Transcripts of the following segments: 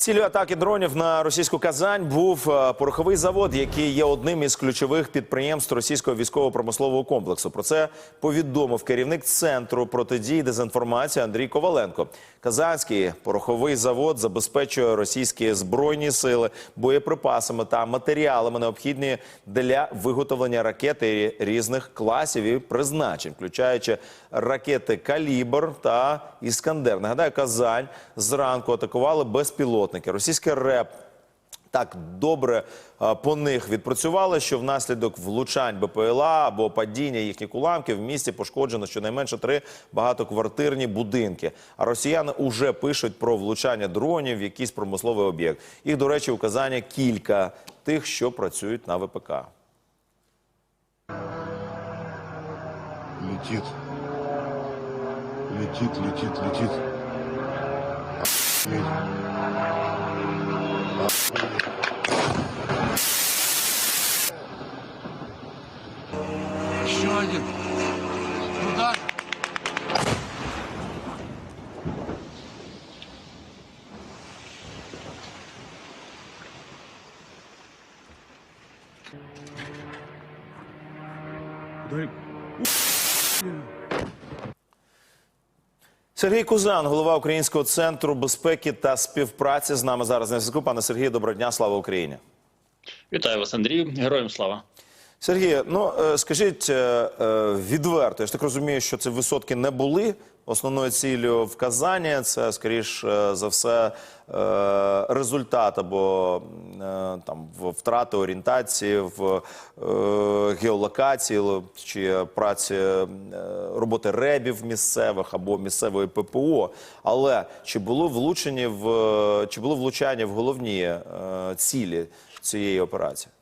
Цілею атаки дронів на російську Казань був е, пороховий завод, який є одним із ключових підприємств російського військово-промислового комплексу. Про це повідомив керівник центру протидії дезінформації Андрій Коваленко. Казанський пороховий завод забезпечує російські збройні сили боєприпасами та матеріалами, необхідні для виготовлення ракет і різних класів і призначень, включаючи ракети Калібр та Іскандер. Нагадаю, Казань зранку атакували безпілотники. Російське РЕП так добре по них відпрацювали, що внаслідок влучань БПЛА або падіння їхніх уламків в місті пошкоджено щонайменше три багатоквартирні будинки. А росіяни уже пишуть про влучання дронів в якийсь промисловий об'єкт. Їх, до речі, у Казані кілька тих, що працюють на ВПК. Летит. Летит, летит, летит. Охуеть. Еще один. Туда. Сергій Кузан, голова Українського центру безпеки та співпраці. З нами зараз на зв'язку. Пане Сергію, доброго дня, слава Україні. Вітаю вас, Андрію. Героям слава. Сергій, ну е, скажіть е, е, відверто, я ж так розумію, що ці висотки не були основною ціллю в Казані. Це скоріш за все результат або там втрати орієнтації в геолокації чи праці роботи ребів місцевих або місцевої ППО. Але чи було влучені в чи було влучання в головні цілі цієї операції?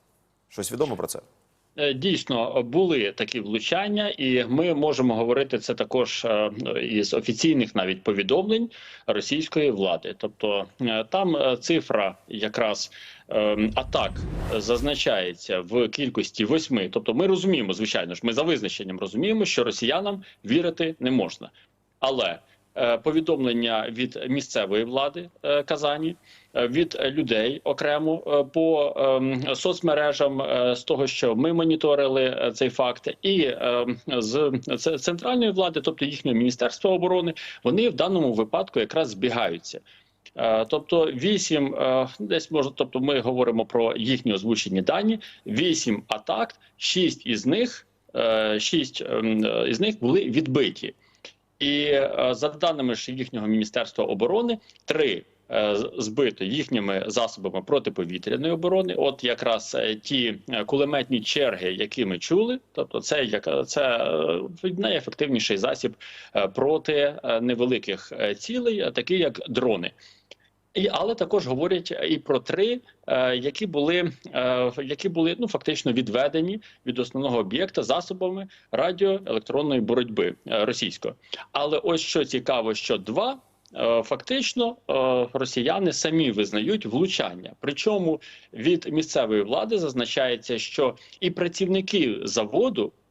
Щось відомо про це? Е, Дійсно були такі влучання, і ми можемо говорити це також е, із офіційних навіть повідомлень російської влади. Тобто е, там цифра якраз е, атак зазначається в кількості восьми. Тобто, ми розуміємо, звичайно ж, ми за визначенням розуміємо, що росіянам вірити не можна, але повідомлення від місцевої влади е, Казані, е, від людей окремо е, по ем, соцмережам е, з того, що ми моніторили е, цей факт, і ем, з центральної влади, тобто їхнього міністерства оборони, вони в даному випадку якраз збігаються. Е, Тобто вісім е, десь може, тобто ми говоримо про їхні озвучені дані. Вісім атак, шість із них, е, шість ем, е, із них були відбиті. І е, за даними ж їхнього міністерства оборони, три е, збито їхніми засобами протиповітряної оборони. От якраз е, ті кулеметні черги, які ми чули, тобто це як це найефективніший засіб проти невеликих цілей, такі як дрони. І, але також говорять і про три, е, які були е, які були ну фактично відведені від основного об'єкта засобами радіоелектронної боротьби е, російської. Але ось що цікаво, що два. е, Фактично е, росіяни самі визнають влучання. Причому від місцевої влади зазначається, що і працівники заводу, е,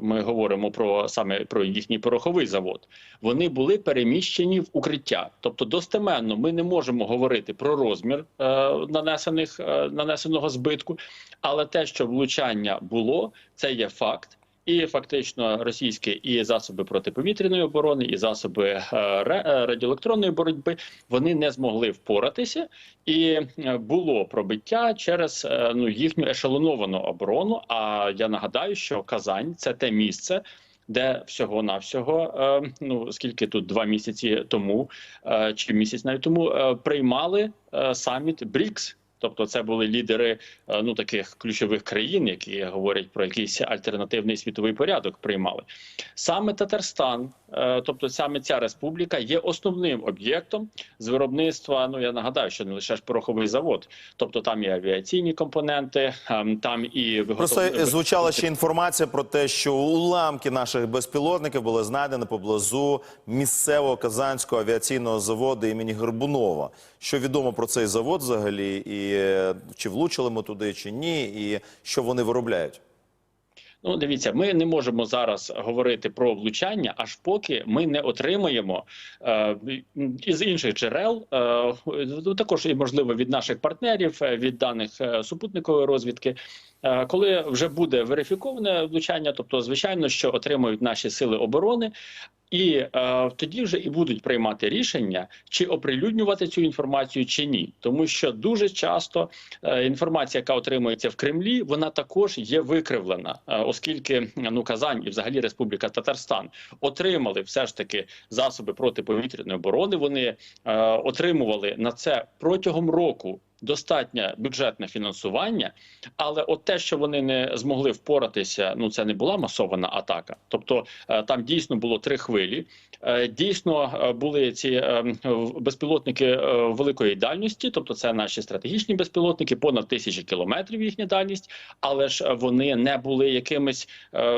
ми говоримо про саме про їхній пороховий завод, вони були переміщені в укриття. Тобто, достеменно ми не можемо говорити про розмір е, нанесених е, нанесеного збитку, але те, що влучання було, це є факт. І фактично російські і засоби протиповітряної оборони, і засоби е, е, радіоелектронної боротьби вони не змогли впоратися, і е, було пробиття через ну їхню ешелоновану оборону. А я нагадаю, що Казань це те місце. Де всього навсього ну скільки тут два місяці тому чи місяць навіть тому приймали саміт БРІКС. Тобто, це були лідери е, ну таких ключових країн, які говорять про якийсь альтернативний світовий порядок. Приймали саме Татарстан, е, тобто саме ця республіка, є основним об'єктом з виробництва. Ну я нагадаю, що не лише ж пороховий завод, тобто там і авіаційні компоненти, ем, там і Просто звучала ще інформація про те, що уламки наших безпілотників були знайдені поблизу місцевого казанського авіаційного заводу імені Горбунова. Що відомо про цей завод взагалі, і е, чи влучили ми туди, чи ні, і що вони виробляють? Ну, дивіться, ми не можемо зараз говорити про влучання, аж поки ми не отримаємо е, із інших джерел, е, ну, також і можливо від наших партнерів, е, від даних е, супутникової розвідки. Е, коли вже буде верифіковане влучання, тобто, звичайно, що отримують наші сили оборони, і е, тоді вже і будуть приймати рішення, чи оприлюднювати цю інформацію чи ні, тому що дуже часто е, інформація, яка отримується в Кремлі, вона також є викривлена, е, оскільки ну Казань і взагалі Республіка Татарстан отримали все ж таки засоби протиповітряної оборони. Вони е, отримували на це протягом року. Достатнє бюджетне фінансування, але от те, що вони не змогли впоратися, ну це не була масована атака. Тобто е, там дійсно було три хвилі. Е, Дійсно е, були ці безпілотники великої дальності, тобто це наші стратегічні безпілотники, понад тисячі кільометрів їхня дальність, але ж вони не були якимись.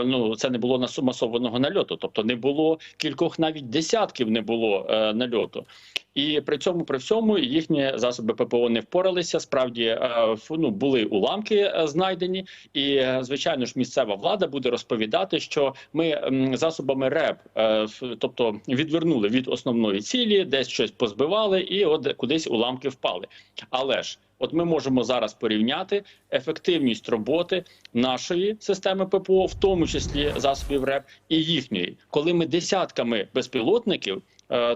Ну це не було масованого нальоту, тобто не було кількох, навіть десятків не було нальоту. І при цьому при всьому їхні засоби ППО не впоралися. Справді е, ну, були уламки е, знайдені, і е, звичайно ж місцева влада буде розповідати, що ми засобами РЕБ, е, тобто відвернули від основної цілі, десь щось позбивали, і от кудись уламки впали. Але ж. От ми можемо зараз порівняти ефективність роботи нашої системи ППО, в тому числі засобів РЕП, і їхньої, коли ми десятками безпілотників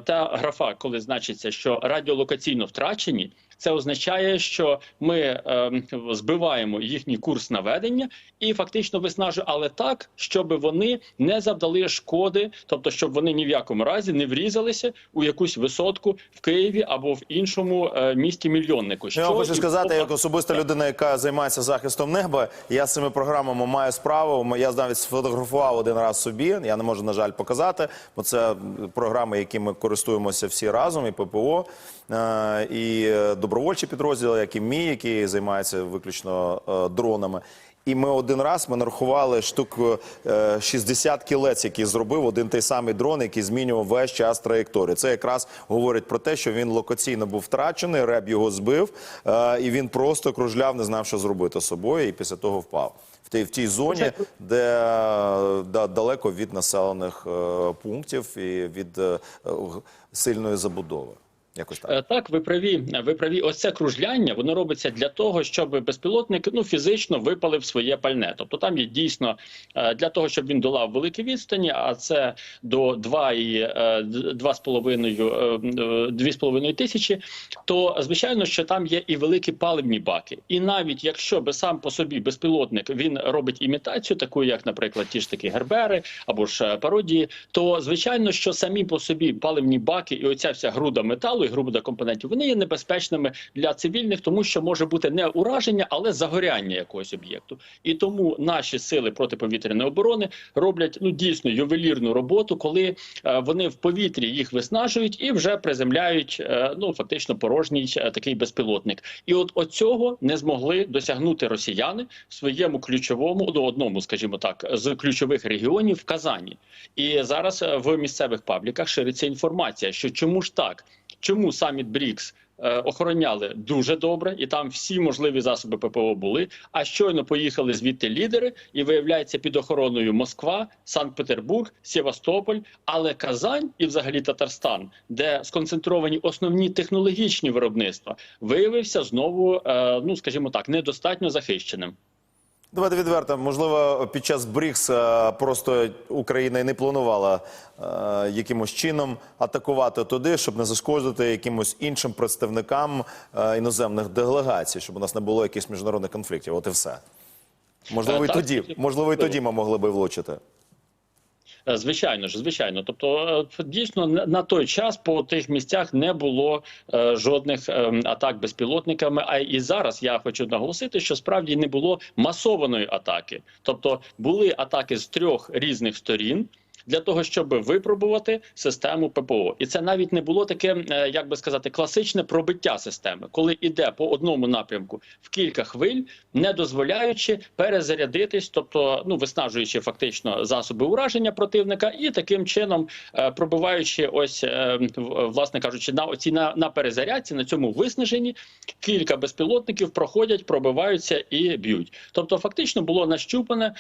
та графа, коли значиться, що радіолокаційно втрачені, це означає, що ми е, збиваємо їхній курс наведення і фактично виснажуємо, але так, щоб вони не завдали шкоди, тобто щоб вони ні в якому разі не врізалися у якусь висотку в Києві або в іншому е, місті мільйоннику. Я вам хочу і сказати, як особиста людина, яка займається захистом неба, я з цими програмами маю справу. Я навіть сфотографував один раз собі. Я не можу, на жаль, показати, бо це програми, якими користуємося всі разом, і ППО, е, і добровольчі підрозділи, як і мій, який займається виключно е, дронами. І ми один раз ми нарахували штук е, 60 кілець, які зробив один той самий дрон, який змінював весь час траєкторію. Це якраз говорить про те, що він локаційно був втрачений, реб його збив, е, і він просто кружляв, не знав, що зробити з собою, і після того впав. В тій, в тій зоні, де е, да, далеко від населених е, пунктів і від е, е, сильної забудови. Якось так. Е, Так, ви праві. Ви праві. Ось це кружляння воно робиться для того, щоб безпілотник ну фізично випалив своє пальне. Тобто там є дійсно е, для того, щоб він долав великі відстані, а це до 2 і е, д- 2,5 е, 2,5 тисячі. То звичайно, що там є і великі паливні баки. І навіть якщо би сам по собі безпілотник він робить імітацію, таку як, наприклад, ті ж такі гербери або ж пародії, то звичайно, що самі по собі паливні баки і оця вся груда металу і груда компонентів вони є небезпечними для цивільних, тому що може бути не ураження, але загоряння якогось об'єкту. І тому наші сили протиповітряної оборони роблять ну дійсно ювелірну роботу, коли е, вони в повітрі їх виснажують і вже приземляють е, ну фактично порожній е, такий безпілотник. І от оцього не змогли досягнути росіяни в своєму ключовому до одному, скажімо так, з ключових регіонів в Казані. І зараз е, в місцевих пабліках шириться інформація, що чому ж так, чому саміт БРІКС е, охороняли дуже добре, і там всі можливі засоби ППО були. А щойно поїхали звідти лідери, і виявляється під охороною Москва, Санкт-Петербург, Севастополь, але Казань і взагалі Татарстан, де сконцентровані основні технологічні виробництва, виявився знову, е, ну скажімо так, недостатньо захищеним. Давайте відверто. Можливо, під час БРІКС е, просто Україна і не планувала е, якимось чином атакувати туди, щоб не зашкодити якимось іншим представникам е, іноземних делегацій, щоб у нас не було якихось міжнародних конфліктів. От і все. Можливо, і тоді, можливо, і тоді ми могли би влучити. Е, Звичайно ж, звичайно. Тобто, е, дійсно на той час по тих місцях не було е, жодних атак безпілотниками. А і зараз я хочу наголосити, що справді не було масованої атаки. Тобто були атаки з трьох різних сторін. Для того, щоб випробувати систему ППО. І це навіть не було таке, е, як би сказати, класичне пробиття системи, коли іде по одному напрямку в кілька хвиль, не дозволяючи перезарядитись, тобто ну виснажуючи фактично засоби ураження противника, і таким чином е, пробиваючи ось е, власне кажучи, на оці на, на перезарядці, на цьому виснаженні кілька безпілотників проходять, пробиваються і б'ють. Тобто, фактично було нащупане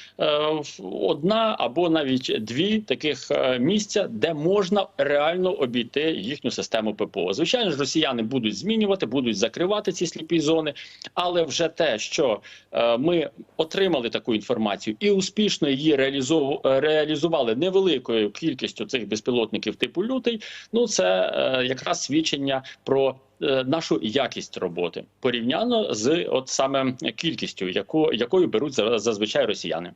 одна або навіть дві таких е, місця, де можна реально обійти їхню систему ППО. Звичайно ж, росіяни будуть змінювати, будуть закривати ці сліпі зони, але вже те, що е, ми отримали таку інформацію і успішно її е, реалізували невеликою кількістю цих безпілотників типу лютий. Ну це якраз свідчення про. Нашу якість роботи порівняно з от саме кількістю, яку якою беруть за- зазвичай росіяни.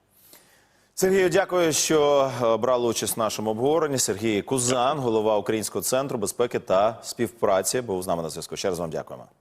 Сергію, дякую, що е, брали участь в нашому обговоренні. Сергій Кузан, голова Українського центру безпеки та співпраці, був з нами на зв'язку. Ще раз вам дякуємо.